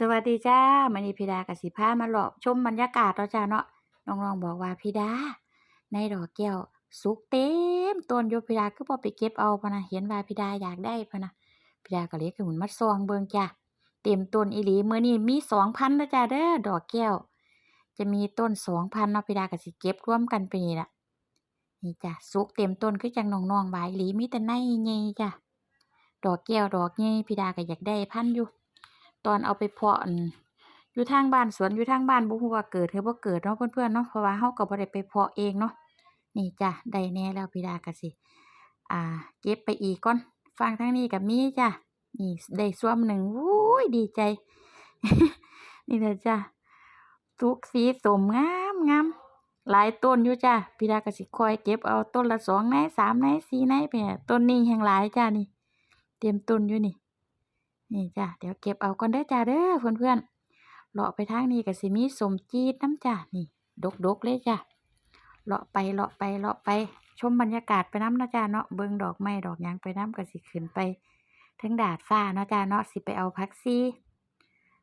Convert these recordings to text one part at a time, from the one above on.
สวัสดีจ้ามื้อนี้พี่ดาก็สิพามาเลาะชมบรรยากาศเนาะจ้าเนาะน้องๆบอกว่าพีดา ในดอกแก้วสุกเต็มต้นอยู่พี่ดาคือไปเก็บเอาพนะเห็นว่าพีดาอยากได้พนะพีดาก็เลยขึ้นมาส่องเบิงจ้าเต็มต้นอีหลีมื้อนี้มี2,000เด้อจ้าเด้อดอกแก้ว จะมีต้น2,000เนาะพี่ดาก็สิเก็บร่วมกันไปนี่ละนี่จ้ะสุกเต็มต้นคือจังน้องๆว่าอีหลีมีแต่ในใหญ่จ้ะดอกแก้วดอกใหญ่พี่ดาก็อยากได้พันอยู่ ตอนเอาไปเพาะอยู่ทางบ้านสวนอยู่ทางบ้านบ่ฮู้ว่าเกิดหรือบ่เกิดเนาะเพื่อนๆเนาะเพราะว่าเราก็บ่ได้ไปเพาะเองเนาะนี่จ้ะได้แน่แล้วพี่ดาก็สิ อ่า เก็บไปอีกก่อนฝั่งทางนี้ก็มีจ้ะนี่ได้ส่วมหนึ่งโอ้ยดีใจ นี่แหละจ้ะสุกสีสมงามงามหลายต้นอยู่จ้ะพี่ดาก็สิคอยเก็บเอาต้นละสองในสามในสี่ในไปต้นนี้แฮ่งหลายจ้ะนี่ เตรียมต้นอยู่นี่ นี่จ้ะเดี๋ยวเก็บเอาก่อนเด้อจ้าเด้อเพื่อนๆเลาะไปทางนี้ก็สิมีสมจีดน้ำจ้ะนี่ดกๆเลยจ้ะเลาะไปเลาะไปเลาะไปชมบรรยากาศไปน้ำนะจ้าเนาะเบิ่งดอกไม้ดอกยังไปน้ำก็สิขึ้นไปถึงดาดฟ้าเนาะจ้าเนาะสิไปเอาผักซี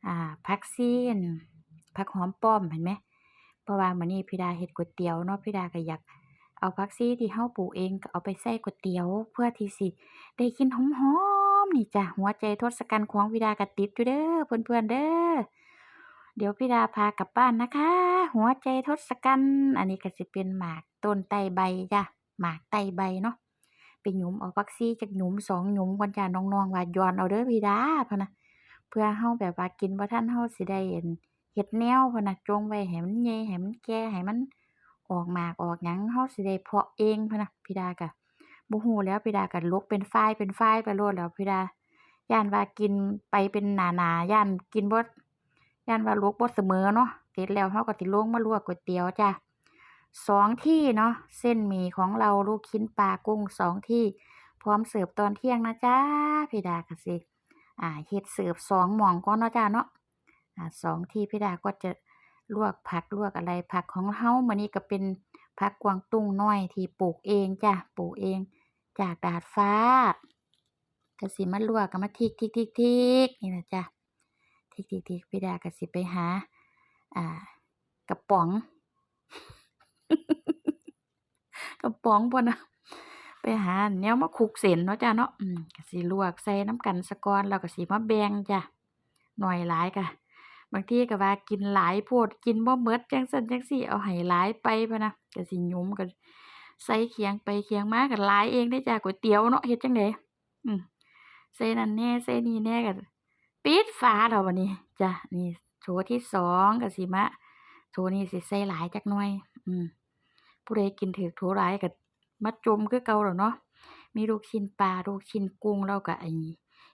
อ่าผักซีอั่นผักหอมป้อมเห็นไหมเพราะว่ามื้อนี้พี่ดาเฮ็ดก๋วยเตี๋ยวเนาะพี่ดาก็อยากเอาผักซีที่เฮาปลูกเองก็เอาไปใส่ก๋วยเตี๋ยวเพื่อที่สิได้กินหอม นี่จ้ะหัวใจทศกัณฐ์ของพี่ดาก็ติดอยู่เด้อเพื่อนๆเด้อเดี๋ยวพี่ดาพากลับบ้านนะคะ หัวใจทศกัณฐ์อันนี้ก็สิเป็นหมากต้นไตใบจ้ะหมากไตใบเนาะไปหยุมเอาผักชีจักหยุมสองหยุมก่อนจ้ะน้องๆว่าย้อนเอาเด้อพี่ดาพะนะเพื่อเฮาแบบว่ากินบ่าทันเฮาสิได้อั่นเฮ็ดแนวพะนะจงไว้ให้มันใหญ่ให้มันแก่ให้มันออกหมากออกหยังเฮาสิได้เพาะเองพะนะพี่ดาก็ บ่ฮู้แล้วพี่ดาก็ลกเป็นฝ่ายเป็นฝ่ายไปโลดแล้วพี่ดาย้านว่ากินไปเป็นหน้าย้านกินบ่ย้านว่าลกบ่เสมอเนาะเสร็จแล้วเราก็สิลงมาลวกก๋วยเตี๋ยวจ้ะสองที่เนาะเส้นหมี่ของเราลูกชิ้นปลากุ้งสองที่ พร้อมเสิร์ฟตอนเที่ยงนะจ๊ะพี่ดาก็สิอ่าเฮ็ดเสิร์ฟสองหม้องก่อนเนาะจ้ะเนาะอ่าสองที่พี่ดาก็จะลวกผักลวกอะไรผักของเรามื้อนี้ก็เป็นผักกวางตุ้งน้อยที่ปลูกเองจ้ะปลูกเอง จากดาดฟ้าก็สิมาลวกก็มาทิกๆๆๆนี่ล่ะจ้ะทิกๆๆพี่ดาก็สิไปหา อ่ากระป๋อง กระป๋องพุ่นน่ะไปหาแนวมาคุกเส้นเนาะจ้ะเนาะก็สิลวกใส่น้ำกันซะกอนแล้วก็สิมาแบ่งจ้ะหน้อยหลายก็บางทีก็ว่ากินหลายโพดกินบ่หมดจังซั้นจังซี้เอาให้หลายไปพะนะก็สิยุมก็ ใส่เคียงไปเคียงมาก็หลายเองเดะจ้ะก๋วยเตี๋ยวเนาะเฮ็ดจังใดอืมใส่นั่นแน่ใส่นี่แน่ก็ปิดฝาแล้วบัดนี้จ้ะนี่โถที่สองก็สิมาโถนี้สิใส่หลายจักหน่อย อืมผู้ใดกินถูกโถหลายก็มาจมคือเก่าแล้วเนาะมีลูกชิ้นปลาลูกชิ้นกุ้งแล้วก็ไอ้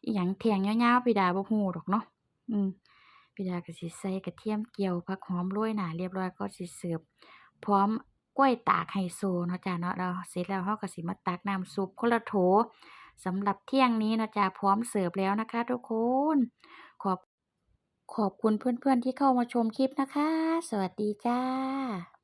อิหยังแท่งยาวๆพี่ดาบ่ฮู้ดอกเนาะอืมพี่ดาก็สิใส่กระเทียมเจียวผักหอมโรยหน้าเรียบร้อยก็สิเสิร์ฟพร้อม กล้วยตากไฮโซเนาะจ้าเนาะเราเสร็จแล้วเราก็สิมาตักน้ำซุปคนละโถสำหรับเที่ยงนี้เนาะจ้ะพร้อมเสิร์ฟแล้วนะคะ ทุกคน ขอบขอบคุณเพื่อนๆที่เข้ามาชมคลิปนะคะ สวัสดีจ้า